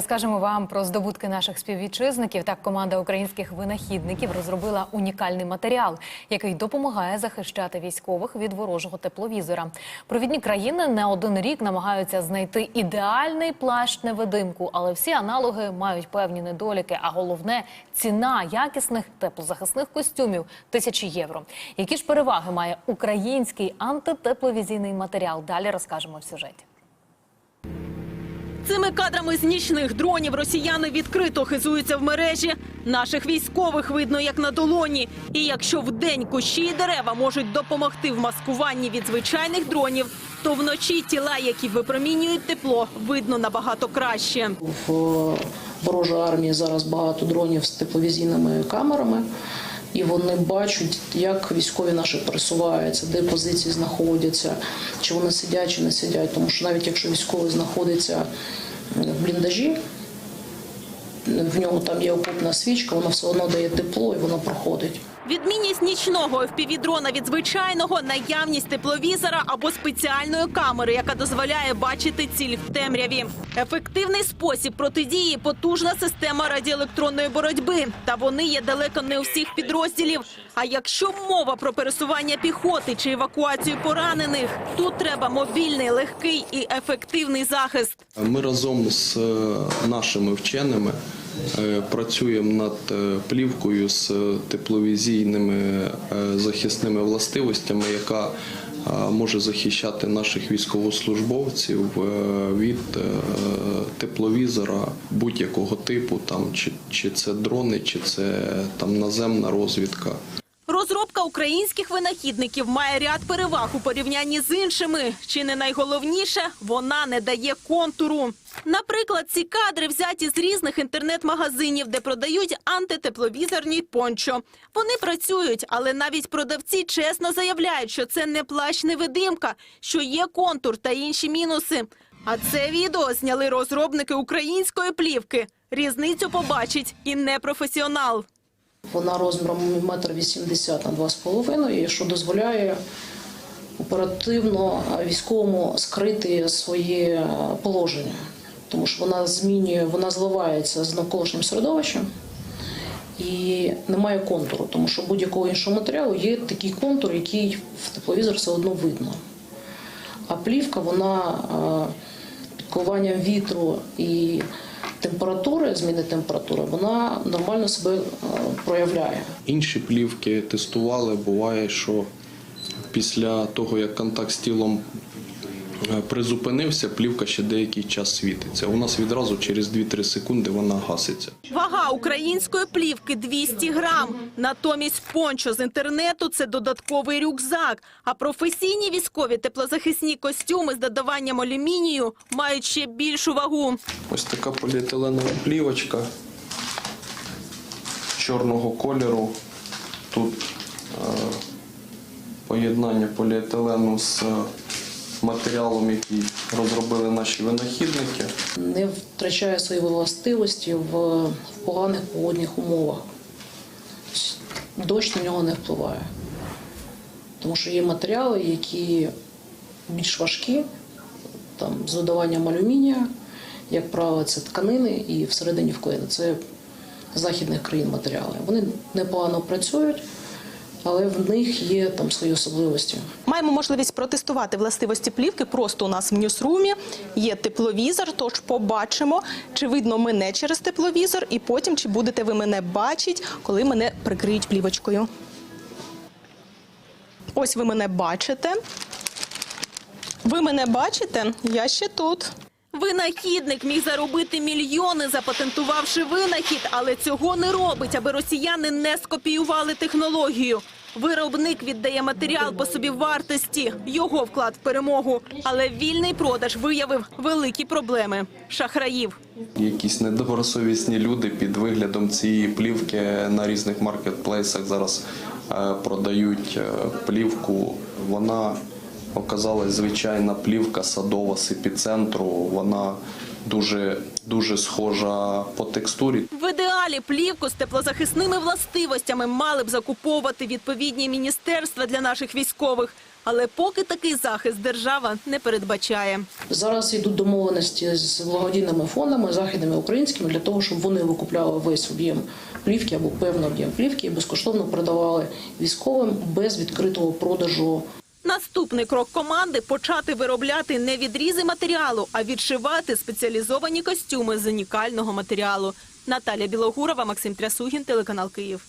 Скажемо вам про здобутки наших співвітчизників. Так, команда українських винахідників розробила унікальний матеріал, який допомагає захищати військових від ворожого тепловізора. Провідні країни не один рік намагаються знайти ідеальний плащ невидимку, але всі аналоги мають певні недоліки. А головне ціна якісних теплозахисних костюмів тисячі євро. Які ж переваги має український антитепловізійний матеріал? Далі розкажемо в сюжеті. Цими кадрами з нічних дронів росіяни відкрито хизуються в мережі. Наших військових видно як на долоні. І якщо вдень кущі і дерева можуть допомогти в маскуванні від звичайних дронів, то вночі тіла, які випромінюють тепло, видно набагато краще. В ворожої армії зараз багато дронів з тепловізійними камерами, і вони бачать, як військові наші пересуваються, де позиції знаходяться, чи вони сидять, чи не сидять. Тому що навіть якщо військовий знаходиться в бліндажі, в ньому там є окопна свічка, вона все одно дає тепло і воно проходить. Відмінність нічного FPV-дрона від звичайного наявність тепловізора або спеціальної камери, яка дозволяє бачити ціль в темряві. Ефективний спосіб протидії потужна система радіоелектронної боротьби. Та вони є далеко не у всіх підрозділів. А якщо мова про пересування піхоти чи евакуацію поранених, тут треба мобільний, легкий і ефективний захист. Ми разом з е, нашими вченими працюємо над е, плівкою з тепловізійними е, захисними властивостями, яка е, може захищати наших військовослужбовців е, від е, тепловізора будь-якого типу, там чи це дрони, чи це там наземна розвідка. Розробка українських винахідників має ряд переваг у порівнянні з іншими. Чи не найголовніше, вона не дає контуру. Наприклад, ці кадри взяті з різних інтернет-магазинів, де продають антитепловізорні пончо. Вони працюють, але навіть продавці чесно заявляють, що це не плащ-невидимка, що є контур та інші мінуси. А це відео зняли розробники української плівки. Різницю побачить і непрофесіонал. Вона розміром 1,80 на 2,5, що дозволяє оперативно військовому скрити своє положення, тому що вона змінює, вона зливається з навколишнім середовищем і немає контуру, тому що будь-якого іншого матеріалу є такий контур, який в тепловізор все одно видно. А плівка, вона е, під вітру і температури, зміни температури, вона нормально себе е, проявляє. Інші плівки тестували. Буває, що після того, як контакт з тілом призупинився, плівка ще деякий час світиться. У нас відразу через 2-3 секунди вона гаситься. Вага української плівки 200 грам. Натомість пончо з інтернету – це додатковий рюкзак. А професійні військові теплозахисні костюми з додаванням алюмінію мають ще більшу вагу. Ось така поліетиленова плівочка чорного кольору. Тут е, поєднання поліетилену з е, матеріалом, який розробили наші винахідники. Не втрачає свої властивості в, поганих погодних умовах. Дощ на нього не впливає. Тому що є матеріали, які більш важкі, там, з додаванням алюмінія, як правило, це тканини і всередині вклеєно. Це західних країн матеріали. Вони непогано працюють, але в них є там свої особливості. Маємо можливість протестувати властивості плівки просто у нас в ньюсрумі. Є тепловізор, тож побачимо, чи видно мене через тепловізор, і потім чи будете ви мене бачити, коли мене прикриють плівочкою. Ось ви мене бачите. Ви мене бачите? Я ще тут. Винахідник міг заробити мільйони, запатентувавши винахід, але цього не робить, аби росіяни не скопіювали технологію. Виробник віддає матеріал по собі вартості, його вклад в перемогу. Але вільний продаж виявив великі проблеми шахраїв. Якісь недобросовісні люди під виглядом цієї плівки на різних маркетплейсах зараз е, продають е, плівку. Вона оказалась звичайна плівка садова з епіцентру. Вона дуже, дуже схожа по текстурі. В ідеалі плівку з теплозахисними властивостями мали б закуповувати відповідні міністерства для наших військових. Але поки такий захист держава не передбачає. Зараз йдуть домовленості з благодійними фондами західними українськими для того, щоб вони викупляли весь об'єм плівки або певний об'єм плівки і безкоштовно продавали військовим без відкритого продажу Наступний крок команди почати виробляти не відрізи матеріалу, а відшивати спеціалізовані костюми з унікального матеріалу. Наталя Білогурова, Максим Трясугін, телеканал Київ.